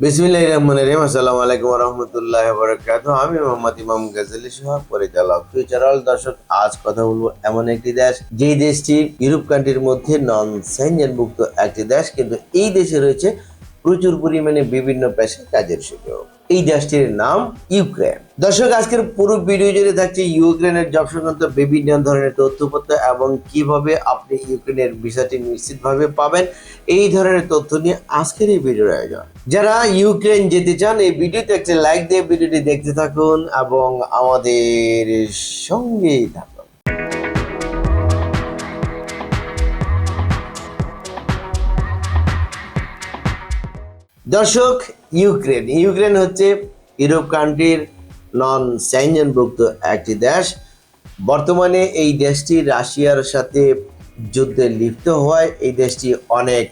বিসমিল্লাহ রহমান রহিম। আসসালামু আলাইকুম রহমতুল্লাহ বরকাত আমি মোহাম্মদ ইমাম গাজালি সহ পরিচালক ফিউচারাল দর্শক, আজ কথা বলব এমন একটি দেশ, যেই দেশটি ইউরোপ কান্ট্রির মধ্যে নন মুক্ত একটি দেশ। কিন্তু এই দেশে রয়েছে প্রচুর পরিমাণে বিভিন্ন পেশায় কাজের সুযোগ। এই দেশটির নাম ইউক্রেন। দর্শক, আজকের পুরো ভিডিও জুড়ে থাকছে ইউক্রেনের জব সংক্রান্ত বিভিন্ন ধরনের তথ্যপত্র এবং কীভাবে আপনি ইউক্রেনের ভিসাটি নিশ্চিতভাবে পাবেন, এই ধরনের তথ্য নিয়ে আজকের এই ভিডিওর আয়োজন। যারা ইউক্রেন যেতে চান, এই ভিডিওতে একটা লাইক দিয়ে ভিডিওটি দেখতে থাকুন এবং আমাদের সঙ্গেই থাকুন। দর্শক, ইউক্রেন। ইউক্রেন হচ্ছে ইউরোপ কান্ট্রির নন ভুক্ত একটি দেশ। বর্তমানে এই দেশটি রাশিয়ার সাথে যুদ্ধে লিপ্ত হওয়ায় এই দেশটি অনেক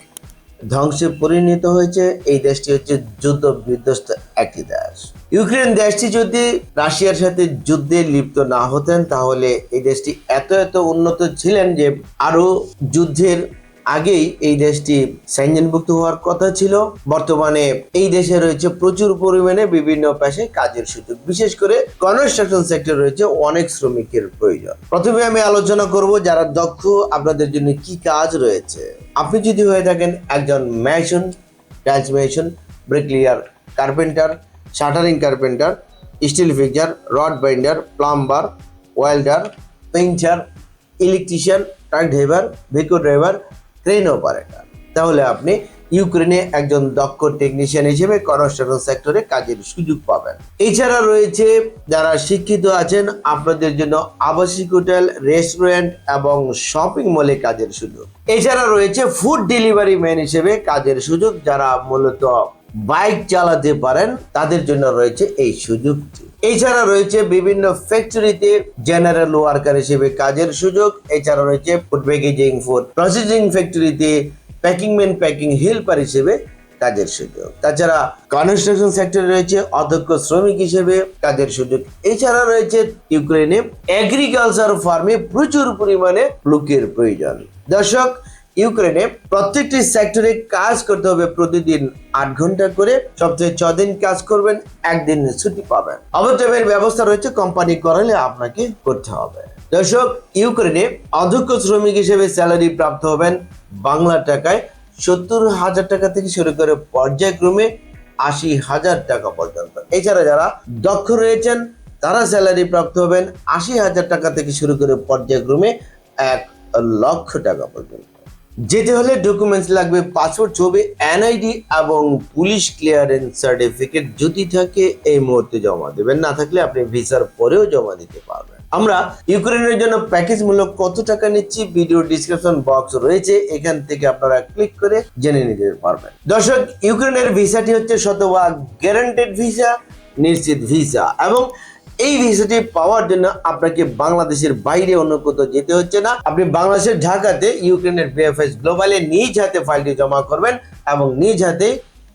ধ্বংসে পরিণত হয়েছে। এই দেশটি হচ্ছে যুদ্ধ বিধ্বস্ত একটি দেশ। ইউক্রেন দেশটি যদি রাশিয়ার সাথে যুদ্ধে লিপ্ত না হতেন, তাহলে এই দেশটি এত এত উন্নত ছিলেন যে আরও যুদ্ধের আগেই এই দেশটি স্যাঞ্জনভুক্ত হওয়ার কথা ছিল। বর্তমানে এই দেশে রয়েছে প্রচুর পরিমাণে বিভিন্ন পেশায় কাজের সুযোগ। বিশেষ করে কনস্ট্রাকশন সেক্টর রয়েছে অনেক শ্রমিকের প্রয়োজন। প্রথমে আমি আলোচনা করব যারা দক্ষ, আপনাদের জন্য কি কাজ রয়েছে। আপনি যদি হয়ে থাকেন একজন mason tiles mason bricklayer carpenter shuttering carpenter steel fixer rod binder plumber welder painter electrician truck driver ভিকো driver crane operator তাহলে আপনি ইউক্রেনে একজন দক্ষ টেকনিশিয়ান হিসেবে কনস্ট্রাকশন সেক্টরে কাজের সুযোগ পাবেন। এছাড়া রয়েছে যারা শিক্ষিত আছেন, আপনাদের জন্য আবাসিক হোটেল রেস্টুরেন্ট এবং শপিং মলে কাজের সুযোগ। এছাড়া রয়েছে ফুড ডেলিভারি ম্যান হিসেবে কাজের সুযোগ, যারা মূলত বাইক চালাতে পারেন, তাদের জন্য রয়েছে এই সুযোগটি। এছাড়া রয়েছে বিভিন্ন ফ্যাক্টরিতে জেনারেল ওয়ার্কার হিসেবে কাজের সুযোগ। এছাড়া রয়েছে ফুড প্যাকেজিং ফুড প্রসেসিং ফ্যাক্টরিতে প্যাকিং ম্যান প্যাকিং হেল্পার হিসেবে কাজের সুযোগ। তাছাড়া কনস্ট্রাকশন সেক্টরে রয়েছে অধ্যক্ষ শ্রমিক হিসেবে কাজের সুযোগ। এছাড়া রয়েছে ইউক্রেনে এগ্রিকালচার ফার্মে প্রচুর পরিমাণে লোকের প্রয়োজন। দর্শক ইউক্রেনে প্রত্যেকটি সেক্টরে কাজ করতে হবে প্রতিদিন আট ঘণ্টা করে। সপ্তাহে ছ দিন কাজ করবেন, একদিন ছুটি পাবেন। অবচয়ের ব্যবস্থা রয়েছে, কোম্পানি করালে আপনাকে করতে হবে। দর্শক, ইউক্রেনে অধ্যক্ষ শ্রমিক হিসেবে স্যালারি প্রাপ্ত হবেন। বাংলা টাকায় সত্তর হাজার টাকা থেকে শুরু করে পর্যায়ক্রমে আশি হাজার টাকা পর্যন্ত। এছাড়া যারা দক্ষ রয়েছেন, তারা স্যালারি প্রাপ্ত হবেন আশি হাজার টাকা থেকে শুরু করে পর্যায়ক্রমে এক লক্ষ টাকা পর্যন্ত। যেতে হলে ডকুমেন্টস লাগবে পাসপোর্ট ছবি এনআইডি এবং পুলিশ ক্লিয়ারেন্স সার্টিফিকেট যদি থাকে, এই মুহূর্তে জমা দেবেন। না থাকলে আপনি ভিসার পরেও জমা দিতে পারবেন। আমরা ইউক্রেনের জন্য প্যাকেজ মূল্য কত টাকা নিচ্ছি ভিডিও ডিসক্রিপশন বক্স রয়েছে, এখান থেকে আপনারা ক্লিক করে জেনে নিতে পারবেন। দর্শক, ইউক্রেনের ভিসাটি হচ্ছে শতভাগ গ্যারান্টেড ভিসা নিশ্চিত ভিসা এবং এই ভিসাটি পাওয়ার জন্য আপনাকে বাংলাদেশের বাইরে অন্য কোথাও যেতে হচ্ছে না। আপনি বাংলাদেশের ঢাকাতে ইউক্রেনের বিএফএস গ্লোবালে নিজ হাতে ফাইলটি জমা করবেন এবং নিজ হাতে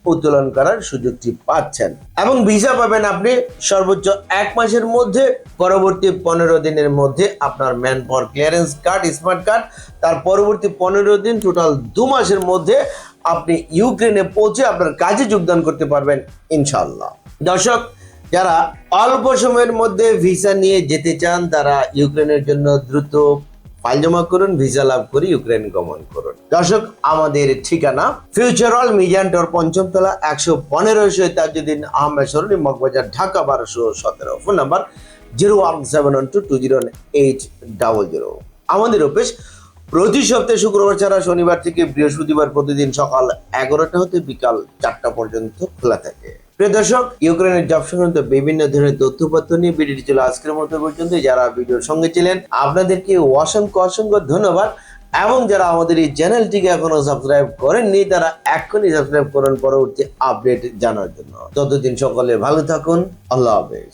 উত্তোলন করার সুযোগটি পাচ্ছেন। এবং ভিসা পাবেন আপনি সর্বোচ্চ এক মাসের মধ্যে, পরবর্তী পনেরো দিনের মধ্যে আপনার manpower clearance card smart card তার পরবর্তী পনেরো দিন টোটাল দু মাসের মধ্যে আপনি ইউক্রেনে পৌঁছে আপনার কাজে যোগদান করতে পারবেন ইনশাল্লাহ দর্শক যারা অল্প সময়ের মধ্যে ভিসা নিয়ে যেতে চান, তারা ইউক্রেনের জন্য দ্রুত ফাইল জমা করুন, ভিসা লাভ করে ইউক্রেন গমন করুন। দর্শক, আমাদের ঠিকানা ফিউচারাল মিজান্টর পঞ্চম তলা একশো পনেরো তাজুদ্দিন আহমেদ সরণি, মগবাজার, ঢাকা, বারোশো সতেরো। Phone number zero one seven one two two zero eight double zero. আমাদের অফিস প্রতি সপ্তাহে শুক্রবার ছাড়া শনিবার থেকে বৃহস্পতিবার প্রতিদিন সকাল এগারোটা হতে বিকাল চারটা পর্যন্ত খোলা থাকে। প্রিয় দর্শক, ইউক্রেনের জব সংক্রান্ত বিভিন্ন ধরনের তথ্যপত্র নিয়ে ভিডিওটি ছিল আজকের মতো পর্যন্ত। যারা ভিডিওর সঙ্গে ছিলেন, আপনাদেরকে অসংখ্য অসংখ্য ধন্যবাদ। এবং যারা আমাদের এই চ্যানেলটিকে এখনও সাবস্ক্রাইব করেননি, তারা এখনই সাবস্ক্রাইব করুন, পরবর্তী আপডেট জানার জন্য। ততদিন সকলে ভালো থাকুন। আল্লাহ হাফেজ।